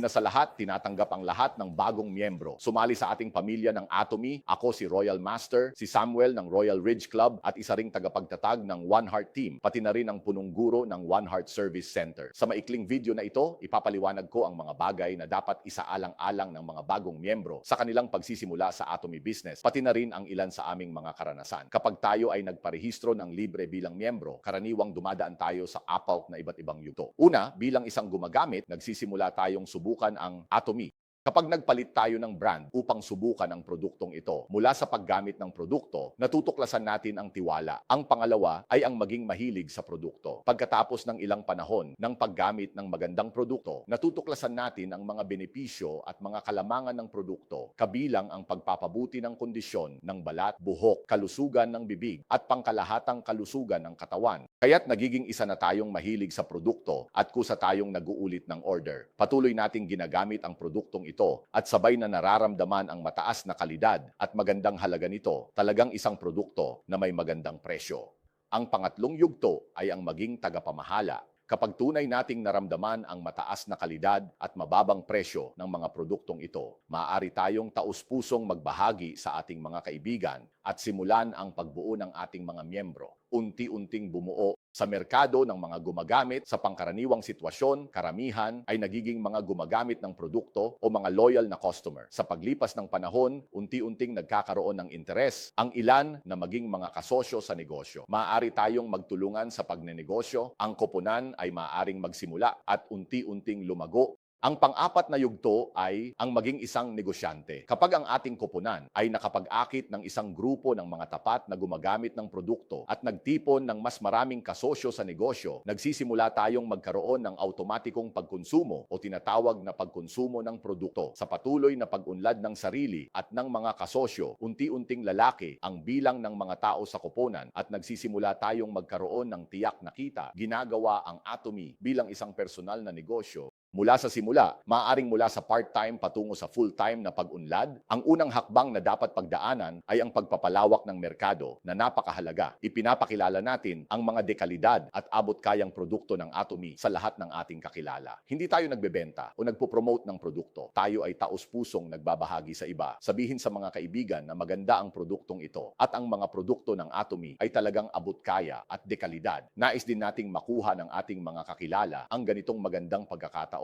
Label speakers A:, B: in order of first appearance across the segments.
A: na sa lahat, tinatanggap ang lahat ng bagong miyembro. Sumali sa ating pamilya ng Atomy, ako si Royal Master, si Samuel ng Royal Ridge Club at isa ring tagapagtatag ng One Heart Team, pati na rin ang punong guro ng One Heart Service Center. Sa maikling video na ito, ipapaliwanag ko ang mga bagay na dapat isaalang-alang ng mga bagong miyembro sa kanilang pagsisimula sa Atomy business, pati na rin ang ilan sa aming mga karanasan. Kapag tayo ay nagparehistro ng libre bilang miyembro, karaniwang dumadaan tayo sa APALC na iba't ibang yuto. Una, bilang isang gumagamit, nagsisimula tayong subukan ang Atomy. Kapag nagpalit tayo ng brand upang subukan ang produktong ito, mula sa paggamit ng produkto, natutuklasan natin ang tiwala. Ang pangalawa ay ang maging mahilig sa produkto. Pagkatapos ng ilang panahon ng paggamit ng magandang produkto, natutuklasan natin ang mga benepisyo at mga kalamangan ng produkto, kabilang ang pagpapabuti ng kondisyon ng balat, buhok, kalusugan ng bibig, at pangkalahatang kalusugan ng katawan. Kaya't nagiging isa na tayong mahilig sa produkto at kusa tayong nag-uulit ng order. Patuloy nating ginagamit ang produktong ito at sabay na nararamdaman ang mataas na kalidad at magandang halaga nito, talagang isang produkto na may magandang presyo. Ang pangatlong yugto ay ang maging tagapamahala. Kapag tunay nating naramdaman ang mataas na kalidad at mababang presyo ng mga produktong ito, maaari tayong taus-pusong magbahagi sa ating mga kaibigan at simulan ang pagbuo ng ating mga miyembro. Unti-unting bumuo sa merkado ng mga gumagamit sa pangkaraniwang sitwasyon, karamihan ay nagiging mga gumagamit ng produkto o mga loyal na customer. Sa paglipas ng panahon, unti-unting nagkakaroon ng interes ang ilan na maging mga kasosyo sa negosyo. Maaari tayong magtulungan sa pagnenegosyo, ang koponan ay maaaring magsimula at unti-unting lumago ang pang-apat na yugto ay ang maging isang negosyante. Kapag ang ating koponan ay nakapag-akit ng isang grupo ng mga tapat na gumagamit ng produkto at nagtipon ng mas maraming kasosyo sa negosyo, nagsisimula tayong magkaroon ng automatikong pagkonsumo o tinatawag na pagkonsumo ng produkto. Sa patuloy na pag-unlad ng sarili at ng mga kasosyo, unti-unting lalaki ang bilang ng mga tao sa koponan at nagsisimula tayong magkaroon ng tiyak na kita. Ginagawa ang Atomy bilang isang personal na negosyo Mula sa simula, maaaring mula sa part-time patungo sa full-time na pag-unlad, ang unang hakbang na dapat pagdaanan ay ang pagpapalawak ng merkado na napakahalaga. Ipinapakilala natin ang mga dekalidad at abot-kayang produkto ng Atomy sa lahat ng ating kakilala. Hindi tayo nagbebenta o nagpo-promote ng produkto. Tayo ay taos-pusong nagbabahagi sa iba. Sabihin sa mga kaibigan na maganda ang produktong ito at ang mga produkto ng Atomy ay talagang abot-kaya at dekalidad. Nais din nating makuha ng ating mga kakilala ang ganitong magandang pagkakataon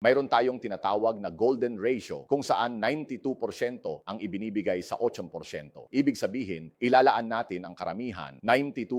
A: mayroon tayong tinatawag na golden ratio kung saan 92% ang ibinibigay sa 8%. Ibig sabihin, ilalaan natin ang karamihan, 92%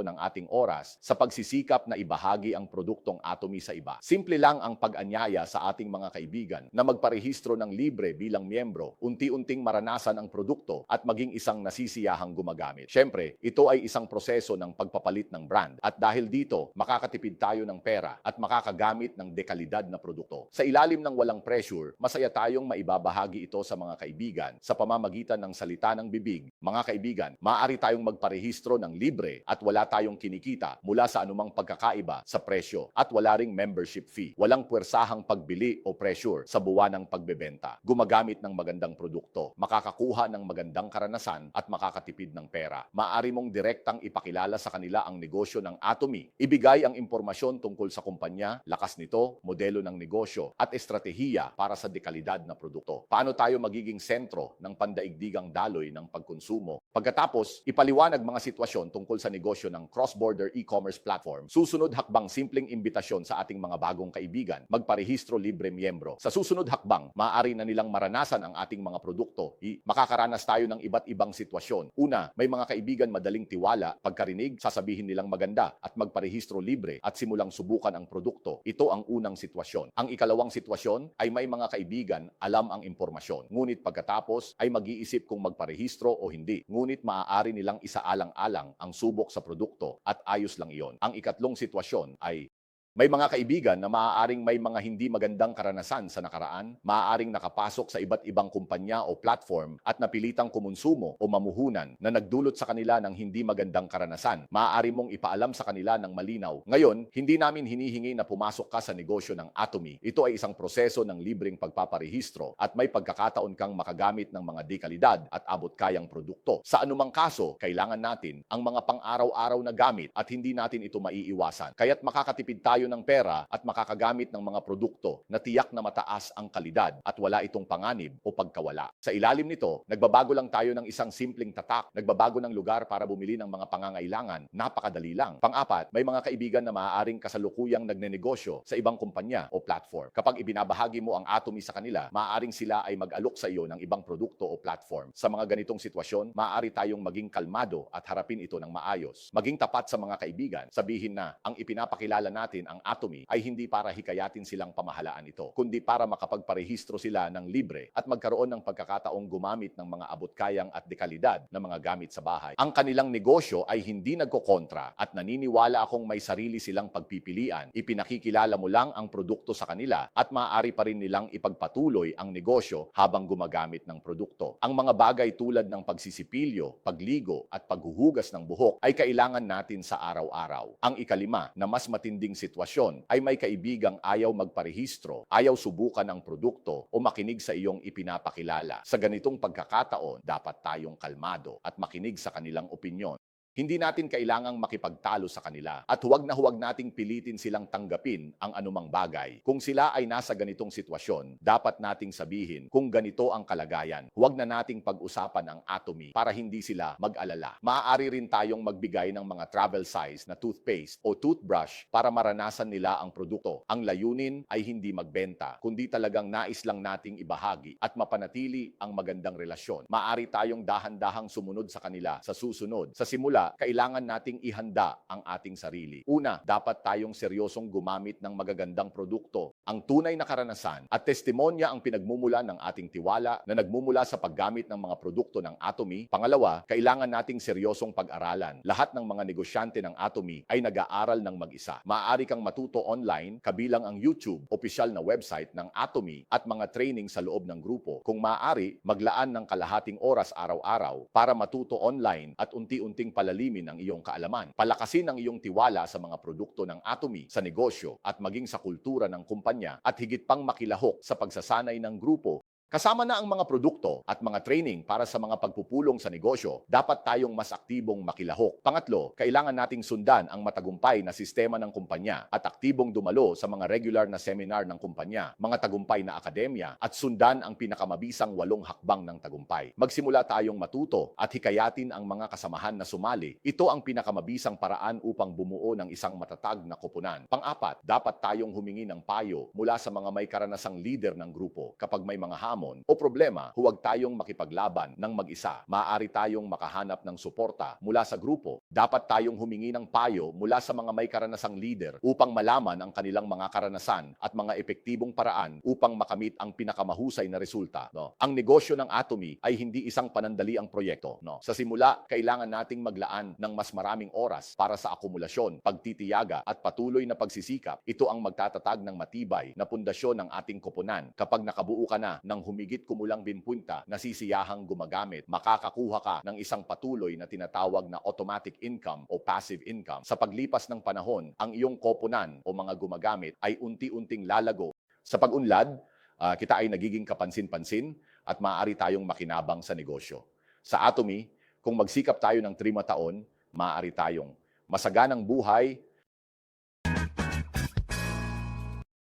A: ng ating oras sa pagsisikap na ibahagi ang produktong Atomy sa iba. Simple lang ang pag-anyaya sa ating mga kaibigan na magparehistro ng libre bilang miyembro, unti-unting maranasan ang produkto at maging isang nasisiyahang gumagamit. Siyempre, ito ay isang proseso ng pagpapalit ng brand at dahil dito, makakatipid tayo ng pera at makakagamit ng dekalidad na produkto. Sa ilalim ng walang pressure, masaya tayong maibabahagi ito sa mga kaibigan sa pamamagitan ng salita ng bibig. Mga kaibigan, maaari tayong magparehistro ng libre at wala tayong kinikita mula sa anumang pagkakaiba sa presyo at wala ring membership fee. Walang puwersahang pagbili o pressure sa buwan ng pagbebenta. Gumagamit ng magandang produkto, makakakuha ng magandang karanasan at makakatipid ng pera. Maaari mong direktang ipakilala sa kanila ang negosyo ng Atomy. Ibigay ang impormasyon tungkol sa kumpanya, lakas nito, modelo ng negosyo, negosyo at estratehiya para sa dekalidad na produkto. Paano tayo magiging sentro ng pandaigdigang daloy ng pagkonsumo? Pagkatapos, ipaliwanag mga sitwasyon tungkol sa negosyo ng cross-border e-commerce platform. Susunod hakbang simpleng imbitasyon sa ating mga bagong kaibigan, magparehistro libre miyembro. Sa susunod hakbang, maaari na nilang maranasan ang ating mga produkto. I- makakaranas tayo ng iba't ibang sitwasyon. Una, may mga kaibigan madaling tiwala, pagkarinig, sasabihin nilang maganda at magparehistro libre at simulang subukan ang produkto. Ito ang unang sitwasyon. Ang ikalawang sitwasyon ay may mga kaibigan alam ang impormasyon. Ngunit pagkatapos ay mag-iisip kung magparehistro o hindi. Ngunit maaari nilang isaalang-alang ang subok sa produkto at ayos lang iyon. Ang ikatlong sitwasyon ay may mga kaibigan na maaaring may mga hindi magandang karanasan sa nakaraan, maaaring nakapasok sa iba't ibang kumpanya o platform at napilitang kumonsumo o mamuhunan na nagdulot sa kanila ng hindi magandang karanasan. Maaari mong ipaalam sa kanila ng malinaw. Ngayon, hindi namin hinihingi na pumasok ka sa negosyo ng Atomy. Ito ay isang proseso ng libreng pagpaparehistro at may pagkakataon kang makagamit ng mga dekalidad at abot-kayang produkto. Sa anumang kaso, kailangan natin ang mga pang-araw-araw na gamit at hindi natin ito maiiwasan. Kaya't makakatipid tayo ng pera at makakagamit ng mga produkto na tiyak na mataas ang kalidad at wala itong panganib o pagkawala. Sa ilalim nito, nagbabago lang tayo ng isang simpleng tatak. Nagbabago ng lugar para bumili ng mga pangangailangan. Napakadali lang. Pang-apat, may mga kaibigan na maaaring kasalukuyang nagnenegosyo sa ibang kumpanya o platform. Kapag ibinabahagi mo ang Atomy sa kanila, maaaring sila ay mag-alok sa iyo ng ibang produkto o platform. Sa mga ganitong sitwasyon, maaari tayong maging kalmado at harapin ito ng maayos. Maging tapat sa mga kaibigan, sabihin na ang ipinapakilala natin ang Atomy ay hindi para hikayatin silang pamahalaan ito, kundi para makapagparehistro sila ng libre at magkaroon ng pagkakataong gumamit ng mga abot-kayang at dekalidad na mga gamit sa bahay. Ang kanilang negosyo ay hindi nagkokontra at naniniwala akong may sarili silang pagpipilian. Ipinakikilala mo lang ang produkto sa kanila at maaari pa rin nilang ipagpatuloy ang negosyo habang gumagamit ng produkto. Ang mga bagay tulad ng pagsisipilyo, pagligo at paghuhugas ng buhok ay kailangan natin sa araw-araw. Ang ikalima na mas matinding sitwasyon ay may kaibigang ayaw magparehistro, ayaw subukan ang produkto o makinig sa iyong ipinapakilala. Sa ganitong pagkakataon, dapat tayong kalmado at makinig sa kanilang opinyon. Hindi natin kailangang makipagtalo sa kanila at huwag na huwag nating pilitin silang tanggapin ang anumang bagay. Kung sila ay nasa ganitong sitwasyon, dapat nating sabihin kung ganito ang kalagayan. Huwag na nating pag-usapan ang atomy para hindi sila mag-alala. Maaari rin tayong magbigay ng mga travel size na toothpaste o toothbrush para maranasan nila ang produkto. Ang layunin ay hindi magbenta, kundi talagang nais lang nating ibahagi at mapanatili ang magandang relasyon. Maaari tayong dahan-dahang sumunod sa kanila sa susunod. Sa simula, kailangan nating ihanda ang ating sarili. Una, dapat tayong seryosong gumamit ng magagandang produkto. Ang tunay na karanasan at testimonya ang pinagmumula ng ating tiwala na nagmumula sa paggamit ng mga produkto ng Atomy. Pangalawa, kailangan nating seryosong pag-aralan. Lahat ng mga negosyante ng Atomy ay nag-aaral ng mag-isa. Maaari kang matuto online kabilang ang YouTube, opisyal na website ng Atomy at mga training sa loob ng grupo. Kung maaari, maglaan ng kalahating oras araw-araw para matuto online at unti-unting palalimin ang iyong kaalaman. Palakasin ang iyong tiwala sa mga produkto ng Atomy, sa negosyo at maging sa kultura ng kumpanya at higit pang makilahok sa pagsasanay ng grupo Kasama na ang mga produkto at mga training para sa mga pagpupulong sa negosyo, dapat tayong mas aktibong makilahok. Pangatlo, kailangan nating sundan ang matagumpay na sistema ng kumpanya at aktibong dumalo sa mga regular na seminar ng kumpanya, mga tagumpay na akademya at sundan ang pinakamabisang walong hakbang ng tagumpay. Magsimula tayong matuto at hikayatin ang mga kasamahan na sumali. Ito ang pinakamabisang paraan upang bumuo ng isang matatag na koponan. Pang-apat, dapat tayong humingi ng payo mula sa mga may karanasang leader ng grupo kapag may mga hamon hamon o problema, huwag tayong makipaglaban ng mag-isa. Maaari tayong makahanap ng suporta mula sa grupo. Dapat tayong humingi ng payo mula sa mga may karanasang leader upang malaman ang kanilang mga karanasan at mga epektibong paraan upang makamit ang pinakamahusay na resulta. No? Ang negosyo ng Atomy ay hindi isang panandali ang proyekto. No? Sa simula, kailangan nating maglaan ng mas maraming oras para sa akumulasyon, pagtitiyaga at patuloy na pagsisikap. Ito ang magtatatag ng matibay na pundasyon ng ating koponan. Kapag nakabuo ka na ng humigit kumulang binpunta na sisiyahang gumagamit, makakakuha ka ng isang patuloy na tinatawag na automatic income o passive income. Sa paglipas ng panahon, ang iyong koponan o mga gumagamit ay unti-unting lalago. Sa pag-unlad, uh, kita ay nagiging kapansin-pansin at maaari tayong makinabang sa negosyo. Sa Atomy, kung magsikap tayo ng trima taon, maaari tayong masaganang buhay